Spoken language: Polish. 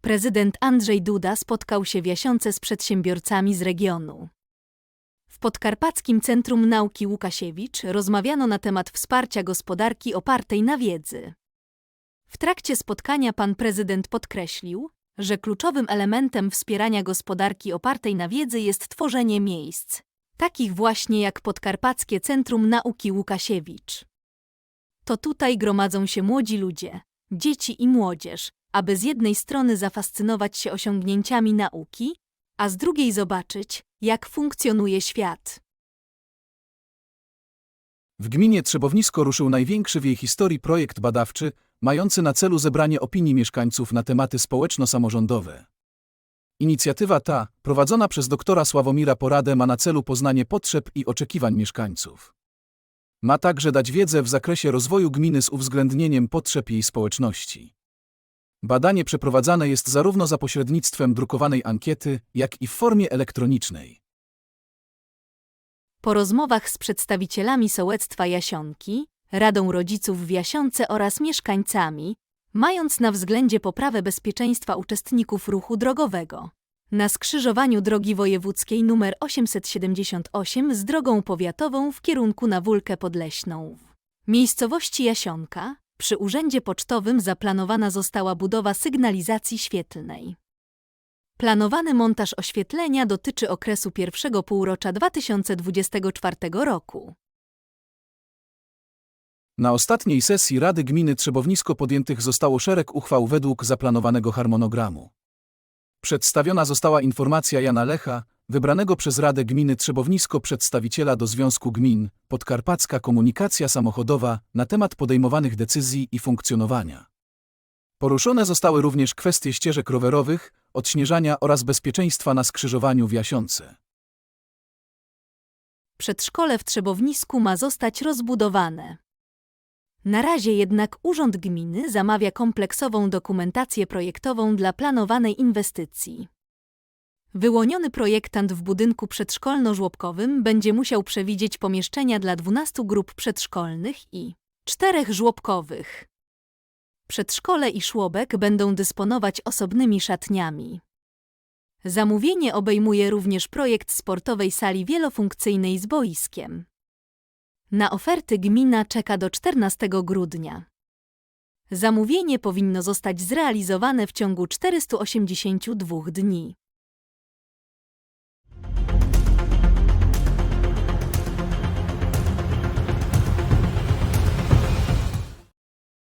Prezydent Andrzej Duda spotkał się w Jasiące z przedsiębiorcami z regionu. W Podkarpackim Centrum Nauki Łukasiewicz rozmawiano na temat wsparcia gospodarki opartej na wiedzy. W trakcie spotkania pan prezydent podkreślił, że kluczowym elementem wspierania gospodarki opartej na wiedzy jest tworzenie miejsc, takich właśnie jak Podkarpackie Centrum Nauki Łukasiewicz. To tutaj gromadzą się młodzi ludzie, dzieci i młodzież, aby z jednej strony zafascynować się osiągnięciami nauki, a z drugiej zobaczyć, jak funkcjonuje świat. W gminie Trzebownisko ruszył największy w jej historii projekt badawczy, mający na celu zebranie opinii mieszkańców na tematy społeczno-samorządowe. Inicjatywa ta, prowadzona przez doktora Sławomira Poradę, ma na celu poznanie potrzeb i oczekiwań mieszkańców. Ma także dać wiedzę w zakresie rozwoju gminy z uwzględnieniem potrzeb jej społeczności. Badanie przeprowadzane jest zarówno za pośrednictwem drukowanej ankiety, jak i w formie elektronicznej. Po rozmowach z przedstawicielami sołectwa Jasionki, Radą Rodziców w Jasionce oraz mieszkańcami, mając na względzie poprawę bezpieczeństwa uczestników ruchu drogowego. Na skrzyżowaniu drogi wojewódzkiej nr 878 z drogą powiatową w kierunku na Wólkę Podleśną. W miejscowości Jasionka, przy urzędzie pocztowym zaplanowana została budowa sygnalizacji świetlnej. Planowany montaż oświetlenia dotyczy okresu pierwszego półrocza 2024 roku. Na ostatniej sesji Rady Gminy Trzebownisko podjętych zostało szereg uchwał według zaplanowanego harmonogramu. Przedstawiona została informacja Jana Lecha, wybranego przez Radę Gminy Trzebownisko przedstawiciela do Związku Gmin Podkarpacka Komunikacja Samochodowa na temat podejmowanych decyzji i funkcjonowania. Poruszone zostały również kwestie ścieżek rowerowych, odśnieżania oraz bezpieczeństwa na skrzyżowaniu w Jasiące. Przedszkole w Trzebownisku ma zostać rozbudowane. Na razie jednak Urząd Gminy zamawia kompleksową dokumentację projektową dla planowanej inwestycji. Wyłoniony projektant w budynku przedszkolno-żłobkowym będzie musiał przewidzieć pomieszczenia dla 12 grup przedszkolnych i czterech żłobkowych. Przedszkole i żłobek będą dysponować osobnymi szatniami. Zamówienie obejmuje również projekt sportowej sali wielofunkcyjnej z boiskiem. Na oferty gmina czeka do 14 grudnia. Zamówienie powinno zostać zrealizowane w ciągu 482 dni.